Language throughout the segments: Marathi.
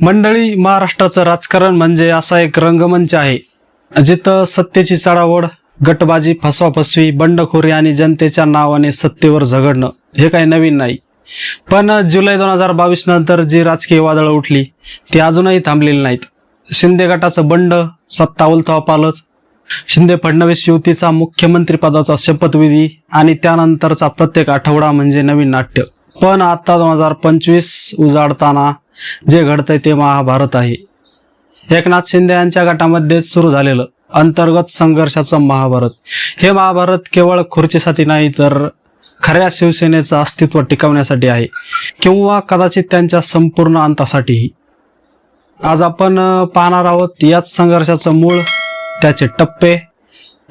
मंडळी महाराष्ट्राचं राजकारण म्हणजे असा एक रंगमंच आहे जिथं सत्तेची चढावड गटबाजी फसवाफसवी बंडखोरी आणि जनतेच्या नावाने सत्तेवर झगडणं हे काही नवीन नाही. पण जुलै दोन हजार बावीस नंतर जी राजकीय वादळं उठली ती अजूनही थांबलेली नाहीत. शिंदे गटाचं बंड सत्ता उलथावा पालत शिंदे फडणवीस युतीचा मुख्यमंत्री पदाचा शपथविधी आणि त्यानंतरचा प्रत्येक आठवडा म्हणजे नवीन नाट्य. पण आता दोन हजार पंचवीस उजाडताना जे घडतंय ते महाभारत आहे. एकनाथ शिंदे यांच्या गटामध्येच सुरू झालेलं अंतर्गत संघर्षाचं महाभारत. हे महाभारत केवळ खुर्चीसाठी नाही तर खऱ्या शिवसेनेचं अस्तित्व टिकवण्यासाठी आहे किंवा कदाचित त्यांच्या संपूर्ण अंतासाठीही. आज आपण पाहणार आहोत याच संघर्षाचं मूळ त्याचे टप्पे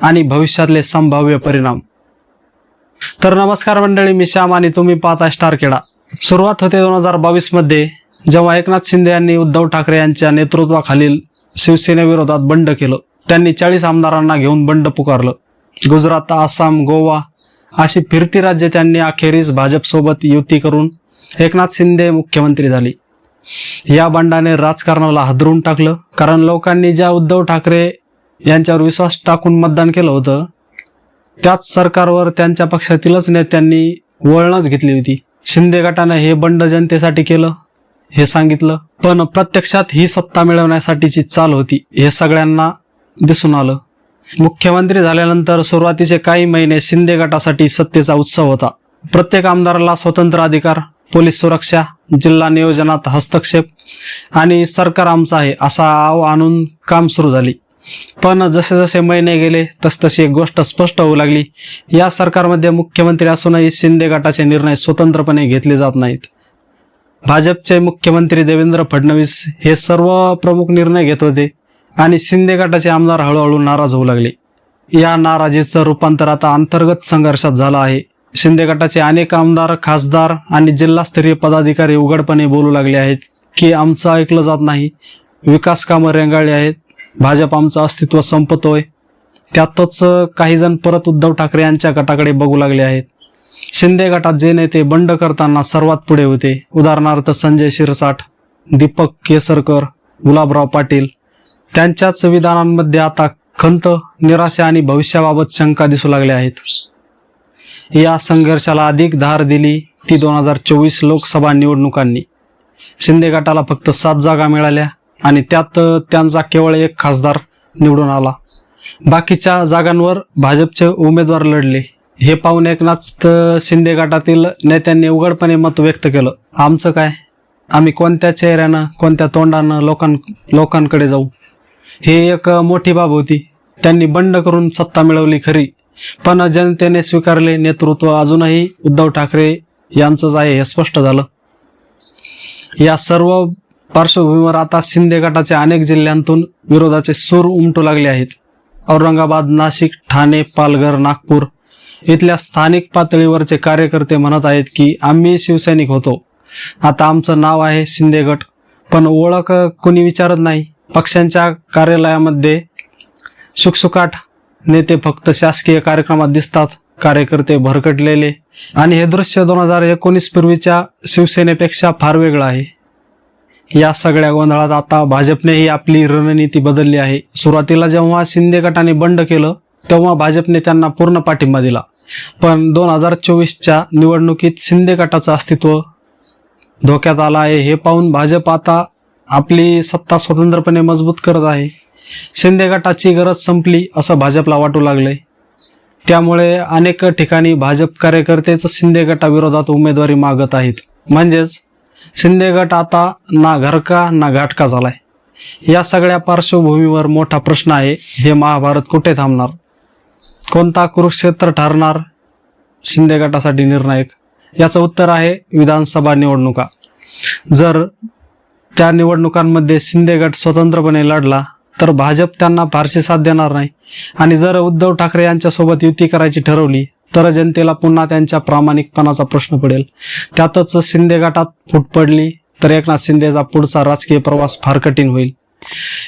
आणि भविष्यातले संभाव्य परिणाम. तर नमस्कार मंडळी मी श्याम आणि तुम्ही पाहता स्टार केडा. सुरुवात होते दोन हजार बावीसमध्ये जेव्हा एकनाथ शिंदे यांनी उद्धव ठाकरे यांच्या नेतृत्वाखालील शिवसेनेविरोधात बंड केलं त्यांनी चाळीस आमदारांना घेऊन बंड पुकारलं. गुजरात आसाम गोवा अशी फिरती राज्ये त्यांनी अखेरीस भाजपसोबत युती करून एकनाथ शिंदे मुख्यमंत्री झाले. या बंडाने राजकारणाला हादरून टाकलं कारण लोकांनी ज्या उद्धव ठाकरे यांच्यावर विश्वास टाकून मतदान केलं होतं त्याच सरकारवर त्यांच्या पक्षातीलच नेत्यांनी वळणच घेतली होती. शिंदे गटानं हे बंड जनतेसाठी केलं हे सांगितलं. पण प्रत्यक्षात ही सत्ता मिळवण्यासाठीची चाल होती हे सगळ्यांना दिसून आलं. मुख्यमंत्री झाल्यानंतर सुरुवातीचे काही महिने शिंदे गटासाठी सत्तेचा उत्सव होता. प्रत्येक आमदाराला स्वतंत्र अधिकार पोलीस सुरक्षा जिल्हा नियोजनात हस्तक्षेप आणि सरकार आमचं आहे असा आव आणून काम सुरू झाली. पण जसे जसे महिने गेले तसतशी एक गोष्ट स्पष्ट होऊ लागली. या सरकारमध्ये मुख्यमंत्री असूनही शिंदे गटाचे निर्णय स्वतंत्रपणे घेतले जात नाहीत. भाजपचे मुख्यमंत्री देवेंद्र फडणवीस हे सर्व प्रमुख निर्णय घेत होते आणि शिंदे गटाचे आमदार हळूहळू नाराज होऊ लागले. या नाराजीचं रूपांतर आता अंतर्गत संघर्षात झालं आहे. शिंदे गटाचे अनेक आमदार खासदार आणि जिल्हास्तरीय पदाधिकारी उघडपणे बोलू लागले आहेत की आमचं ऐकलं जात नाही. विकास कामं रेंगाळली आहेत. भाजप आमचं अस्तित्व संपतोय. त्यातच काही जण परत उद्धव ठाकरे यांच्या गटाकडे बघू लागले आहेत. शिंदे गटात जे नेते बंड करताना सर्वात पुढे होते. उदाहरणार्थ संजय शिरसाट दीपक केसरकर गुलाबराव पाटील. त्यांच्याच विधानांमध्ये आता खंत निराशा आणि भविष्याबाबत शंका दिसू लागल्या आहेत. या संघर्षाला अधिक धार दिली ती दोन हजार चोवीस लोकसभा निवडणुकांनी. शिंदे गटाला फक्त सात जागा मिळाल्या आणि त्यात त्यांचा केवळ एक खासदार निवडून आला. बाकीच्या जागांवर भाजपचे उमेदवार लढले. हे पाहून एकनाथ शिंदे गटातील नेत्यांनी उघडपणे मत व्यक्त केलं. आमचं काय? आम्ही कोणत्या चेहऱ्यानं कोणत्या तोंडानं लोकां लोकांकडे जाऊ? हे एक मोठी बाब होती. त्यांनी बंड करून सत्ता मिळवली खरी. पण जनतेने स्वीकारले नेतृत्व अजूनही उद्धव ठाकरे यांचंच आहे हे स्पष्ट झालं. या सर्व पार्श्वभूमीवर आता शिंदे गटाच्या अनेक जिल्ह्यांतून विरोधाचे सूर उमटू लागले आहेत. औरंगाबाद नाशिक ठाणे पालघर नागपूर इथल्या स्थानिक पातळीवरचे कार्यकर्ते म्हणत आहेत की आम्ही शिवसैनिक होतो. आता आमचं नाव आहे शिंदे गट. पण ओळख कोणी विचारत नाही. पक्षांच्या कार्यालयामध्ये सुकसुकाट नेते फक्त शासकीय कार्यक्रमात दिसतात. कार्यकर्ते भरकटलेले. आणि हे दृश्य दोन हजार एकोणीस पूर्वीच्या शिवसेनेपेक्षा फार वेगळं आहे. या सगळ्या गोंधळात आता भाजपनेही आपली रणनीती बदलली आहे. सुरुवातीला जेव्हा शिंदे गटाने बंड केलं तेव्हा भाजपने त्यांना पूर्ण पाठिंबा दिला. पण दोन हजार चोवीसच्या निवडणुकीत शिंदे गटाचं अस्तित्व धोक्यात आलं आहे. हे पाहून भाजप आता आपली सत्ता स्वतंत्रपणे मजबूत करत आहे. शिंदे गटाची गरज संपली असं भाजपला वाटू लागले त्यामुळे अनेक ठिकाणी भाजप कार्यकर्तेच शिंदे गटाविरोधात उमेदवारी मागत आहेत. म्हणजेच शिंदे गट आता ना घरका ना घाटका झालाय. या सगळ्या पार्श्वभूमीवर मोठा प्रश्न आहे हे महाभारत कुठे थांबणार? कोणता कुरुक्षेत्र ठरणार? शिंदे गटासाठी निर्णायक. याचं उत्तर आहे विधानसभा निवडणुका. जर त्या निवडणुकांमध्ये शिंदे गट स्वतंत्रपणे लढला तर भाजप त्यांना फारशी साथ देणार नाही. आणि जर उद्धव ठाकरे यांच्यासोबत युती करायची ठरवली तर जनतेला पुन्हा त्यांच्या प्रामाणिकपणाचा प्रश्न पडेल. त्यातच शिंदे गटात फूट पडली तर एकनाथ शिंदेचा पुढचा राजकीय प्रवास फार कठीण होईल.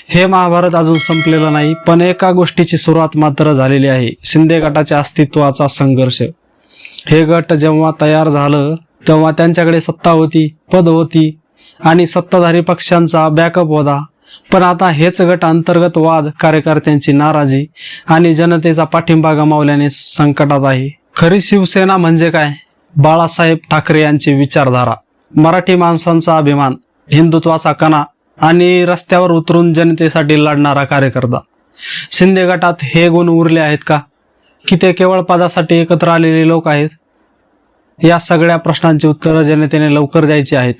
हे महाभारत अजून संपलेलं नाही पण एका गोष्टीची सुरुवात मात्र झालेली आहे शिंदे गटाच्या अस्तित्वाचा संघर्ष. हे गट जेव्हा तयार झालं तेव्हा त्यांच्याकडे सत्ता होती पद होती आणि सत्ताधारी पक्षांचा बॅकअप होता. पण आता हेच गट अंतर्गत वाद कार्यकर्त्यांची नाराजी आणि जनतेचा पाठिंबा गमावल्याने संकटात आहे. खरी शिवसेना म्हणजे काय? बाळासाहेब ठाकरे यांची विचारधारा. मराठी माणसांचा अभिमान हिंदुत्वाचा कणा आणि रस्त्यावर उतरून जनतेसाठी लढणारा कार्यकर्ता. शिंदे गटात हे गुण उरले आहेत का? की ते केवळ पदासाठी एकत्र आलेले लोक आहेत? या सगळ्या प्रश्नांची उत्तरं जनतेने लवकर द्यायची आहेत.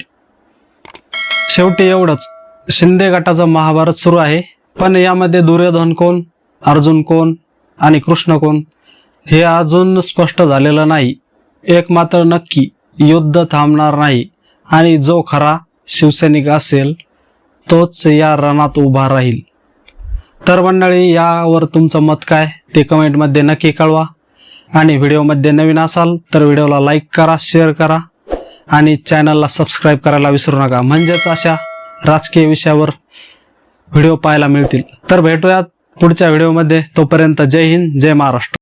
शेवटी एवढंच. शिंदे गटाचं महाभारत सुरू आहे. पण यामध्ये दुर्योधन कोण? अर्जुन कोण? आणि कृष्ण कोण? हे अजून स्पष्ट झालेलं नाही. एक मात्र नक्की युद्ध थांबणार नाही. आणि जो खरा शिवसैनिक असेल तोच या रणात उभा राहील. तर मंडळी यावर तुमचं मत काय? ते कमेंटमध्ये नक्की कळवा. आणि व्हिडिओमध्ये नवीन असाल तर व्हिडिओला लाईक करा शेअर करा. आणि चॅनलला सबस्क्राईब करायला विसरू नका. म्हणजेच अशा राजकीय विषयावर व्हिडिओ पाहायला मिळतील. तर भेटूयात पुढच्या व्हिडिओमध्ये तोपर्यंत जय हिंद जय महाराष्ट्र.